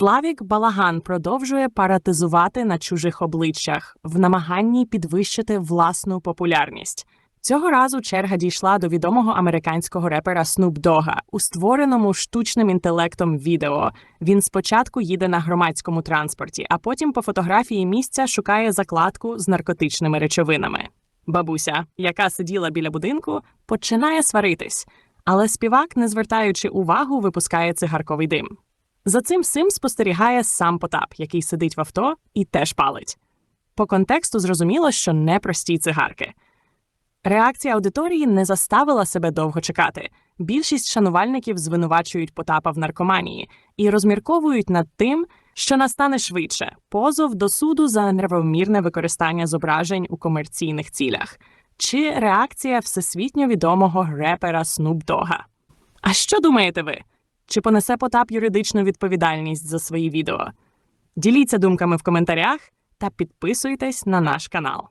Славік Балаган продовжує паратизувати на чужих обличчях в намаганні підвищити власну популярність. Цього разу черга дійшла до відомого американського репера Snoop Dogga у створеному штучним інтелектом відео. Він спочатку їде на громадському транспорті, а потім по фотографії місця шукає закладку з наркотичними речовинами. Бабуся, яка сиділа біля будинку, починає сваритись, але співак, не звертаючи увагу, випускає цигарковий дим. За цим всім спостерігає сам Потап, який сидить в авто і теж палить. По контексту зрозуміло, що не прості цигарки. Реакція аудиторії не заставила себе довго чекати. Більшість шанувальників звинувачують Потапа в наркоманії і розмірковують над тим, що настане швидше позов до суду за нервомірне використання зображень у комерційних цілях, чи реакція всесвітньо відомого репера Snoop Dogga. А що думаєте ви? Чи понесе Потап юридичну відповідальність за свої відео? Діліться думками в коментарях та підписуйтесь на наш канал.